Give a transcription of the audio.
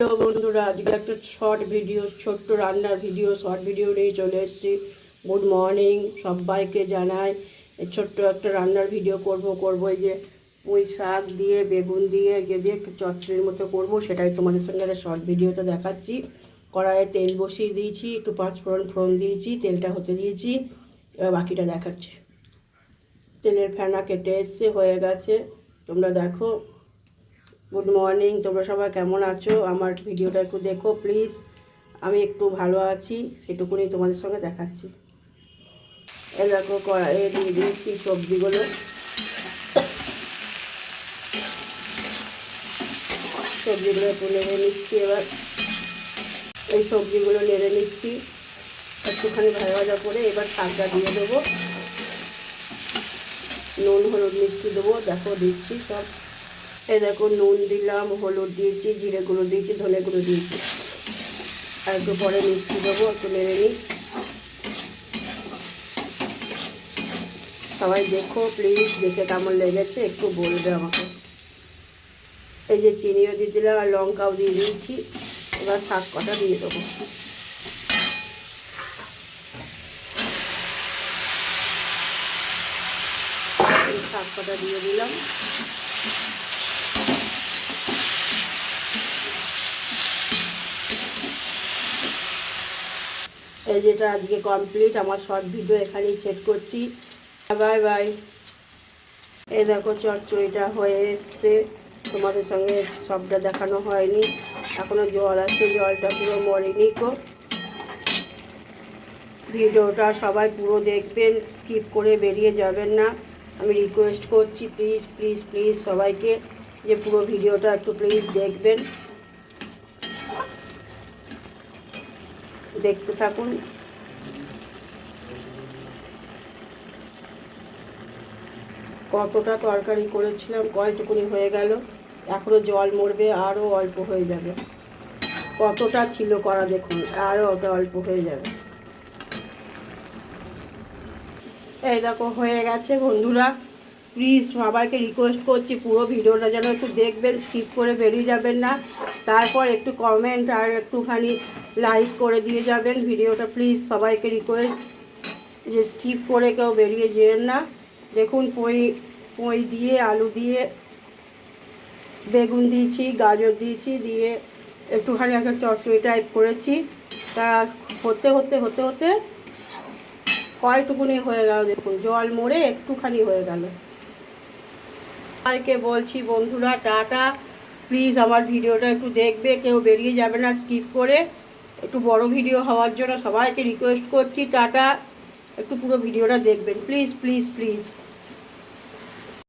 Hello বন্ধুরা, আজকে একটা শর্ট ভিডিও ছোট্ট রান্নার ভিডিও শর্ট ভিডিও নিয়ে চলে এসেছি। গুড মর্নিং সবাইকে জানাই। ছোট্ট একটা রান্নার ভিডিও করব করব এই যে পুঁই শাক দিয়ে, বেগুন দিয়ে দিয়ে একটু চচ্চড়ির মতো করব, সেটাই তোমাদের সঙ্গে একটা শর্ট ভিডিওতে দেখাচ্ছি। কড়াইয়ে তেল বসিয়ে দিয়েছি, একটু পাঁচ ফোড়ন ফোড়ন দিয়েছি, তেলটা হতে দিয়েছি, এবার বাকিটা দেখাচ্ছি। তেলের ফেনা কেটে এসছে, হয়ে গেছে। তোমরা দেখো গুড মর্নিং তোমরা সবাই কেমন আছো? আমার ভিডিওটা একটু দেখো প্লিজ আমি একটু ভালো আছি সেটুকুনি তোমাদের সঙ্গে দেখাচ্ছি। এ দেখো, কড়াইয়ে দিয়ে দিয়েছি সবজিগুলো। সবজিগুলো একটু নেড়ে নিচ্ছি এবার। এই সবজিগুলো নেড়ে নিচ্ছি। একটুখানি ভাজা ভাজা করে এবার শাকটা দিয়ে দেবো। নুন, হলুদ, মিষ্টি দেবো, দেখো দিচ্ছি সব। এই দেখো নুন দিলাম, হলুদ দিয়েছি, জিরে গুঁড়ো দিয়েছি, ধনে গুঁড়ো দিয়েছি। আর একটু পরে মিষ্টি দেবো, একটু নেড়ে নিই। সবাই দেখো প্লিজ দেখে কেমন লেগেছে, একটু বলবে আমাকে। এই যে চিনিও দিয়ে দিলাম, আর লঙ্কাও দিয়ে দিয়েছি। এবার শাক কটা দিয়ে দেবো। শাক কটা দিয়ে দিলাম। এই যেটা আজকে কমপ্লিট আমার শর্ট ভিডিও এখানেই সেট করছি। বাই বাই এই দেখো, চচ্চড়িটা হয়ে এসছে। তোমাদের সঙ্গে সবটা দেখানো হয়নি। এখনও জল আছে, জলটা পুরো মরেনি কো ভিডিওটা সবাই পুরো দেখবেন স্কিপ করে বেরিয়ে যাবেন না। আমি রিকোয়েস্ট করছি প্লিজ প্লিজ প্লিজ সবাইকে যে পুরো ভিডিওটা একটু প্লিজ দেখবেন। দেখতে থাকুন। কতটা তরকারি করেছিলাম, কয়টুকুনি হয়ে গেল। এখনও জল মরবে আরও অল্প হয়ে যাবে। কতটা ছিল করা দেখুন আরও ওটা অল্প হয়ে যাবে। এই দেখো, হয়ে গেছে বন্ধুরা। প্লিজ সবাইকে রিকোয়েস্ট করছি, পুরো ভিডিওটা যেন একটু দেখবেন স্কিপ করে বেরিয়ে যাবেন না। তারপর একটু কমেন্ট আর একটুখানি লাইক করে দিয়ে যাবেন। ভিডিওটা প্লিজ সবাইকে রিকোয়েস্ট যে স্টিপ করে কেউ বেরিয়ে যেন না। দেখুন পই পই দিয়ে আলু দিয়ে বেগুন দিয়েছি, গাজর দিয়েছি, দিয়ে একটুখানি একটা চচ্চড়ি টাইপ করেছি। তা হতে হতে হতে হতে কয়টুকুনি হয়ে গেল দেখুন, জল মরে একটুখানি হয়ে গেল। সবাইকে বলছি বন্ধুরা, টাটা। প্লিজ আমার ভিডিওটা একটু দেখবে, কেউ বেরিয়ে যাবে না স্কিপ করে। একটু বড় ভিডিও হওয়ার জন্য সবাইকে রিকোয়েস্ট করছি, টাটা। একটু পুরো ভিডিওটা দেখবেন। Please please please